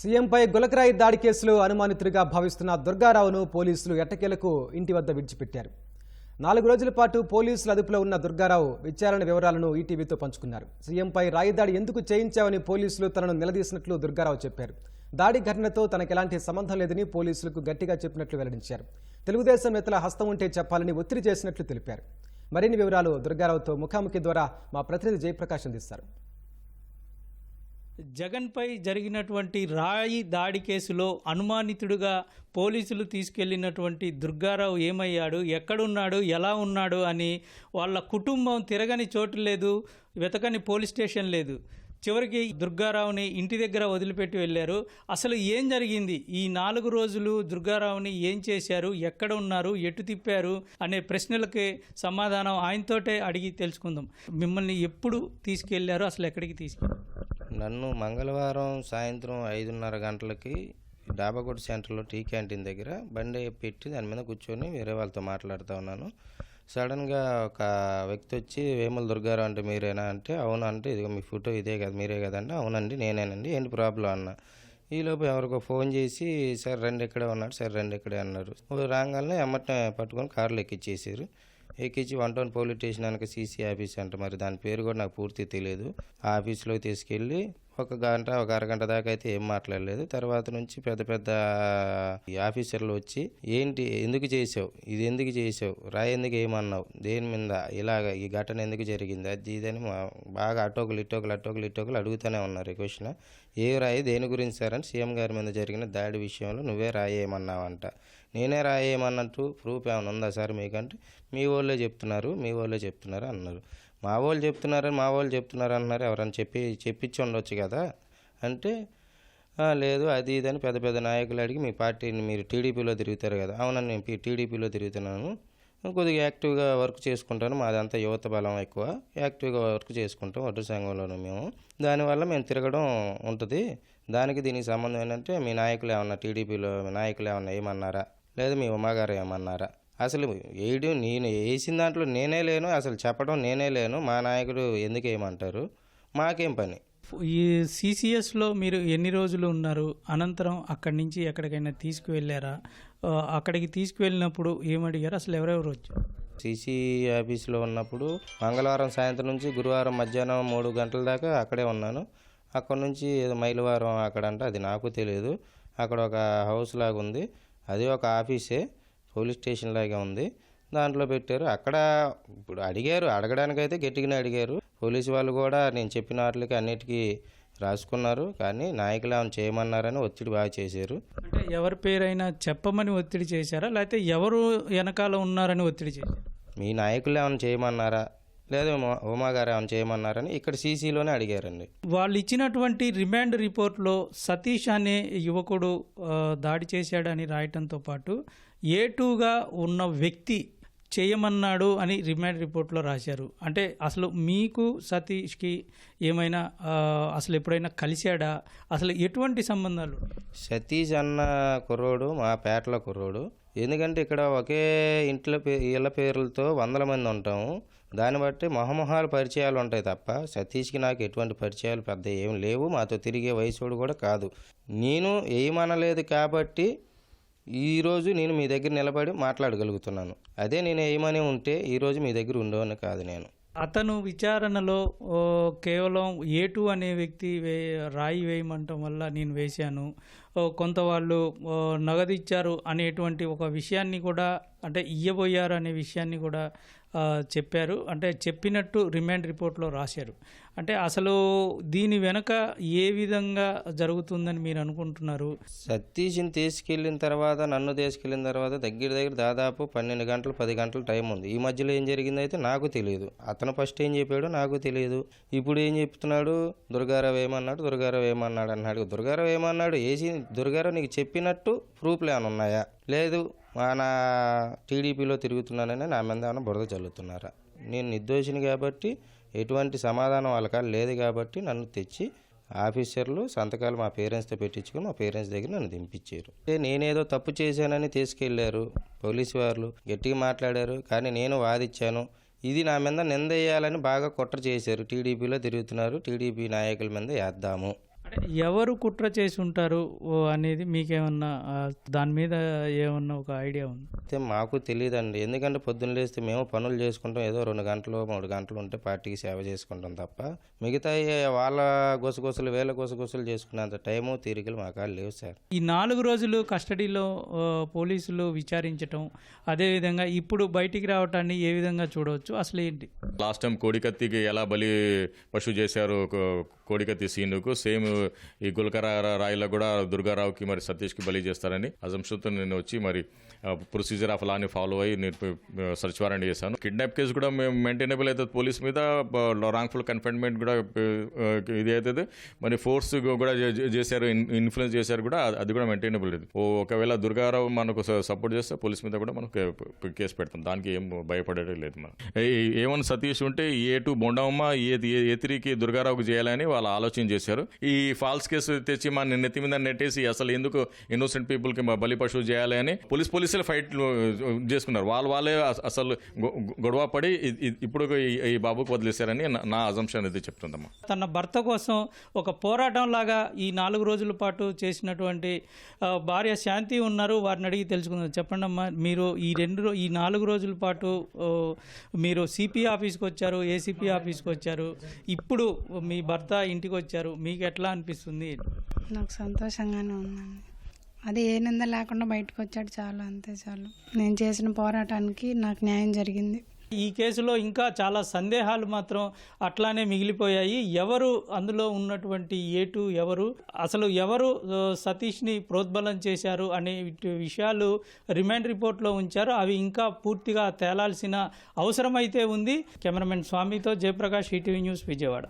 సీఎంపై గులకరాయి దాడి కేసులో అనుమానితుడిగా భావిస్తున్న దుర్గారావును పోలీసులు ఎట్టకేలకు ఇంటి వద్ద విడిచిపెట్టారు. నాలుగు రోజుల పాటు పోలీసుల అదుపులో ఉన్న దుర్గారావు విచారణ వివరాలను ఈటీవీతో పంచుకున్నారు. సీఎంపై రాయి దాడి ఎందుకు చేయించావని పోలీసులు తనను నిలదీసినట్లు దుర్గారావు చెప్పారు. దాడి ఘటనతో తనకు ఎలాంటి సంబంధం లేదని పోలీసులకు గట్టిగా చెప్పినట్లు వెల్లడించారు. తెలుగుదేశం నేతల హస్తం ఉంటే చెప్పాలని ఒత్తిడి చేసినట్లు తెలిపారు. మరిన్ని వివరాలు దుర్గారావుతో ముఖాముఖి ద్వారా మా ప్రతినిధి జయప్రకాష్ అందిస్తారు. జగన్పై జరిగినటువంటి రాయి దాడి కేసులో అనుమానితుడుగా పోలీసులు తీసుకెళ్ళినటువంటి దుర్గారావు ఏమయ్యాడు? ఎక్కడున్నాడు? ఎలా ఉన్నాడు? అని వాళ్ళ కుటుంబం తిరగని చోటు లేదు వెతకని పోలీస్ స్టేషన్ లేదు. చివరికి దుర్గారావుని ఇంటి దగ్గర వదిలిపెట్టి వెళ్ళారు. అసలు ఏం జరిగింది? ఈ నాలుగు రోజులు దుర్గారావుని ఏం చేశారు? ఎక్కడ ఉన్నారు ఎటు తిప్పారు? అనే ప్రశ్నలకి సమాధానం ఆయనతోటే అడిగి తెలుసుకుందాం. మిమ్మల్ని ఎప్పుడు తీసుకెళ్ళారు? అసలు ఎక్కడికి తీసుకెళ్ళారు? నన్ను మంగళవారం సాయంత్రం ఐదున్నర గంటలకి డాబాగూడ సెంటర్లో టీ క్యాంటీన్ దగ్గర బండి పెట్టి దాని మీద కూర్చొని వేరే వాళ్ళతో మాట్లాడుతూ ఉన్నాను. సడన్గా ఒక వ్యక్తి వచ్చి వేముల దుర్గారావు అంటే మీరేనా? అంటే అవును అంటే ఇదిగో మీ ఫోటో ఇదే కదా మీరే కదండి. అవునండి నేనేనండి ఏంటి ప్రాబ్లం? అన్న. ఈలోపు ఎవరికో ఫోన్ చేసి సార్ రెండు ఇక్కడే ఉన్నాడు సార్ రెండు ఇక్కడే అన్నారు. రాగానే ఎమ్మటనే పట్టుకొని కార్లు ఎక్కిచ్చేసారు. ఎక్కించి వన్ టౌన్ పోలీస్ స్టేషన్ అనక సీసీ ఆఫీస్ అంట. మరి దాని పేరు కూడా నాకు పూర్తి తెలియదు. ఆ ఆఫీస్లోకి తీసుకెళ్ళి ఒక గంట ఒక అరగంట దాకా అయితే ఏం మాట్లాడలేదు. తర్వాత నుంచి పెద్ద పెద్ద ఈ ఆఫీసర్లు వచ్చి ఏంటి ఎందుకు చేసావు? ఇది ఎందుకు చేసావు? రాయి ఎందుకు ఏమన్నావు? దేని మీద? ఇలాగ ఈ ఘటన ఎందుకు జరిగింది? అది ఇదని మా- బాగా అటోకులు ఇటోకులు అటోకులు ఇటోకులు అడుగుతూనే ఉన్నారు ఈ క్వశ్చన్. ఏ రాయి? దేని గురించి సార్? అని సీఎం గారి మీద జరిగిన దాడి విషయంలో నువ్వే రాయేయమన్నావంట నేనే రాయేయమన్నట్టు ప్రూఫ్ ఏమైనా ఉందా సార్ మీకంటే? మీ వాళ్ళే చెప్తున్నారు మీ వాళ్ళే చెప్తున్నారు అన్నారు. మా వాళ్ళు చెప్తున్నారని మా వాళ్ళు చెప్తున్నారు అన్నారు ఎవరని చెప్పి చెప్పించి ఉండొచ్చు కదా. అంటే లేదు అది ఇది అని పెద్ద పెద్ద నాయకులు అడిగి మీ పార్టీని మీరు టీడీపీలో తిరుగుతారు కదా. అవునని నేను టీడీపీలో తిరుగుతున్నాను. కొద్దిగా యాక్టివ్గా వర్క్ చేసుకుంటాను. మాదంతా యువత బలం ఎక్కువ. యాక్టివ్గా వర్క్ చేసుకుంటాం ఒడ్డు సంఘంలోనూ మేము. దానివల్ల మేము తిరగడం ఉంటుంది. దానికి దీనికి సంబంధం ఏంటంటే మీ నాయకులు ఏమన్నా టీడీపీలో మీ నాయకులు ఏమన్నా ఏమన్నారా? లేదా మీ ఉమ్మగారు ఏమన్నారా? అసలు వేయడం నేను వేసిన దాంట్లో నేనే లేను అసలు చెప్పడం నేనే లేను. మా నాయకుడు ఎందుకు ఏమంటారు? మాకేం పని? ఈ సిసిఎస్లో మీరు ఎన్ని రోజులు ఉన్నారు? అనంతరం అక్కడి నుంచి ఎక్కడికైనా తీసుకువెళ్ళారా? అక్కడికి తీసుకువెళ్ళినప్పుడు ఏమడిగారు? అసలు ఎవరెవరు వచ్చారు? సీసీ ఆఫీస్లో ఉన్నప్పుడు మంగళవారం సాయంత్రం నుంచి గురువారం మధ్యాహ్నం మూడు గంటల దాకా అక్కడే ఉన్నాను. అక్కడ నుంచి ఏదో మైలవారం అక్కడ అంటే అది నాకు తెలియదు అక్కడ ఒక హౌస్ లాగా ఉంది అది ఒక ఆఫీసే. పోలీస్ స్టేషన్ లాగా ఉంది. దాంట్లో పెట్టారు. అక్కడ ఇప్పుడు అడిగారు. అడగడానికైతే గట్టిగానే అడిగారు. పోలీసు వాళ్ళు కూడా నేను చెప్పిన వాటికి అన్నిటికీ రాసుకున్నారు. కానీ నాయకులు ఏమైనా చేయమన్నారని ఒత్తిడి బాగా చేశారు. అంటే ఎవరి పేరైనా చెప్పమని ఒత్తిడి చేశారా? లేకపోతే ఎవరు వెనకాల ఉన్నారని ఒత్తిడి చేశారు? మీ నాయకులు ఏమైనా చేయమన్నారా? లేదా ఉమా- ఉమా గారు ఏమైనా చేయమన్నారని ఇక్కడ సీసీలోనే అడిగారండి. వాళ్ళు ఇచ్చినటువంటి రిమాండ్ రిపోర్ట్లో సతీష్ అనే యువకుడు దాడి చేశాడని రాయటంతో పాటు ఏ టూగా ఉన్న వ్యక్తి చేయమన్నాడు అని రిమాండ్ రిపోర్ట్లో రాశారు. అంటే అసలు మీకు సతీష్కి ఏమైనా అసలు ఎప్పుడైనా కలిశాడా? అసలు ఎటువంటి సంబంధాలు? సతీష్ అన్న కుర్రోడు మా పేటలో కుర్రోడు. ఎందుకంటే ఇక్కడ ఒకే ఇంట్లో పే ఇళ్ళ పేర్లతో వందల మంది ఉంటాము. దాన్ని బట్టి మొహమొహాలు పరిచయాలు ఉంటాయి తప్ప సతీష్కి నాకు ఎటువంటి పరిచయాలు పెద్ద ఏం లేవు. మాతో తిరిగే వయసుడు కూడా కాదు. నేను ఏమనలేదు కాబట్టి ఈరోజు నేను మీ దగ్గర నిలబడి మాట్లాడగలుగుతున్నాను. అదే నేను ఏమని ఉంటే ఈరోజు మీ దగ్గర ఉండవని కాదు నేను. అతను విచారణలో కేవలం ఏటు అనే వ్యక్తి వే రాయి వేయమంటం వల్ల నేను వేశాను. కొంత వాళ్ళు నగదిచ్చారు నగదు ఇచ్చారు అనేటువంటి ఒక విషయాన్ని కూడా అంటే ఇయ్యబోయారు అనే విషయాన్ని కూడా చెప్పారు. అంటే చెప్పినట్టు రిమాండ్ రిపోర్ట్లో రాశారు. అంటే అసలు దీని వెనక ఏ విధంగా జరుగుతుందని మీరు అనుకుంటున్నారు? సతీష్ని తీసుకెళ్ళిన తర్వాత నన్ను తీసుకెళ్ళిన తర్వాత దగ్గర దగ్గర దాదాపు పన్నెండు గంటలు పది గంటలు టైం ఉంది. ఈ మధ్యలో ఏం జరిగింది అయితే నాకు తెలియదు. అతను ఫస్ట్ ఏం చెప్పాడో నాకు తెలియదు. ఇప్పుడు ఏం చెప్తున్నాడు? దుర్గారావు ఏమన్నాడు? దుర్గారావు ఏమన్నాడు అన్నాడు. దుర్గారావు ఏమన్నాడు? ఏసి దుర్గారావు నీకు చెప్పినట్టు ప్రూఫ్లు ఏమైనా ఉన్నాయా? లేదు. మన టీడీపీలో తిరుగుతున్నానని నా మీద ఏమైనా బురద చల్లుతున్నారా? నేను నిర్దోషిని కాబట్టి ఎటువంటి సమాధానం వాళ్ళకి లేదు కాబట్టి నన్ను తెచ్చి ఆఫీసర్లు సంతకాలు మా పేరెంట్స్తో పెట్టించుకుని మా పేరెంట్స్ దగ్గర నన్ను దింపించారు. నేనేదో తప్పు చేశానని తీసుకెళ్ళారు పోలీసు వాళ్ళు గట్టిగా మాట్లాడారు కానీ నేను వాదిచ్చాను. ఇది నా మీద నిందేయాలని బాగా కుట్ర చేశారు. టీడీపీలో తిరుగుతున్నారు టీడీపీ నాయకుల మీద వేద్దాము. ఎవరు కుట్ర చేసి ఉంటారు? ఓ అనేది మీకేమన్నా దాని మీద ఏమన్నా ఒక ఐడియా ఉంది? అయితే మాకు తెలియదండి ఎందుకంటే పొద్దున్న లేస్తే మేము పనులు చేసుకుంటాం. ఏదో రెండు గంటలు మూడు గంటలు ఉంటే పార్టీకి సేవ చేసుకుంటాం తప్ప మిగతా వాళ్ళ గుసగుసలు వేల గుసగుసలు చేసుకునేంత టైము తీరికలు మా కాళ్ళు లేవు సార్. ఈ నాలుగు రోజులు కస్టడీలో పోలీసులు విచారించటం అదేవిధంగా ఇప్పుడు బయటికి రావటాన్ని ఏ విధంగా చూడవచ్చు? అసలు ఏంటి? లాస్ట్ టైం కోడికత్తికి ఎలా బలి పశువు చేశారు? కోడికత్తి సీనుకు సేమ్ ఈ గుల్కర రాయిలో కూడా దుర్గారావుకి మరి సతీష్కి బలి చేస్తారని అజంషన్తో నేను వచ్చి మరి ప్రొసీజర్ ఆఫ్ లాని ఫాలో అయ్యి నేను సర్చ్ వారెంట్ చేశాను. కిడ్నాప్ కేసు కూడా మేము మెయింటైనబుల్ అవుతుంది పోలీస్ మీద రాంగ్ఫుల్ కన్ఫైన్మెంట్ కూడా ఇది అవుతుంది మరి ఫోర్స్ కూడా చేశారు ఇన్ఫ్లుయెన్స్ చేశారు కూడా అది- కూడా మెయింటైనబుల్ ఇది. ఓ ఒకవేళ దుర్గారావు మనకు సపోర్ట్ చేస్తే పోలీస్ మీద కూడా మనం కేసు పెడతాం. దానికి ఏం భయపడేది లేదు మనం. ఏ వన్ సతీష్ ఉంటే ఏ టూ బొండమ్మ ఏ ఏ- త్రీకి దుర్గారావుకి చేయాలని వాళ్ళు ఆలోచన చేశారు. ఈ ఫాల్స్ కేసు తెచ్చి మన నెత్తి మీద నెట్టేసి అసలు ఎందుకు ఇన్నోసెంట్ పీపుల్కి బలి పశువు చేయాలి అని పోలీస్ పోలీసులు ఫైట్ చేసుకున్నారు. వాళ్ళు వాళ్ళే అసలు గొడవ పడి ఇప్పుడు ఈ- బాబుకు వదిలేశారని నా- నా అజంప్షన్ అయితే చెప్తుందమ్మా. తన భర్త కోసం ఒక పోరాటం లాగా ఈ నాలుగు రోజుల పాటు చేసినటువంటి భార్య శాంతి ఉన్నారు. వారిని అడిగి తెలుసుకుందాం. చెప్పండి అమ్మా మీరు ఈ రెండు ఈ నాలుగు రోజుల పాటు మీరు సిపి ఆఫీస్కి వచ్చారు ఏసీపీ ఆఫీస్కి వచ్చారు. ఇప్పుడు మీ భర్త ఇంటికి వచ్చారు. మీకు ఎట్లా అనిపిస్తుంది. నాకు సంతోషంగానే ఉందండి. అది ఏ నింద లేకుండా బయటకు వచ్చాడు చాలు అంతే చాలు. నేను చేసిన పోరాటానికి నాకు న్యాయం జరిగింది. ఈ కేసులో ఇంకా చాలా సందేహాలు మాత్రం అట్లానే మిగిలిపోయాయి. ఎవరు అందులో ఉన్నటువంటి ఏటు ఎవరు? అసలు ఎవరు సతీష్ని ప్రోద్బలం చేశారు అనే విషయాలు రిమాండ్ రిపోర్ట్లో ఉంచారు. అవి ఇంకా పూర్తిగా తేలాల్సిన అవసరం అయితే ఉంది. కెమెరామెన్ స్వామితో జయప్రకాష్ ఈటీవీ న్యూస్ విజయవాడ.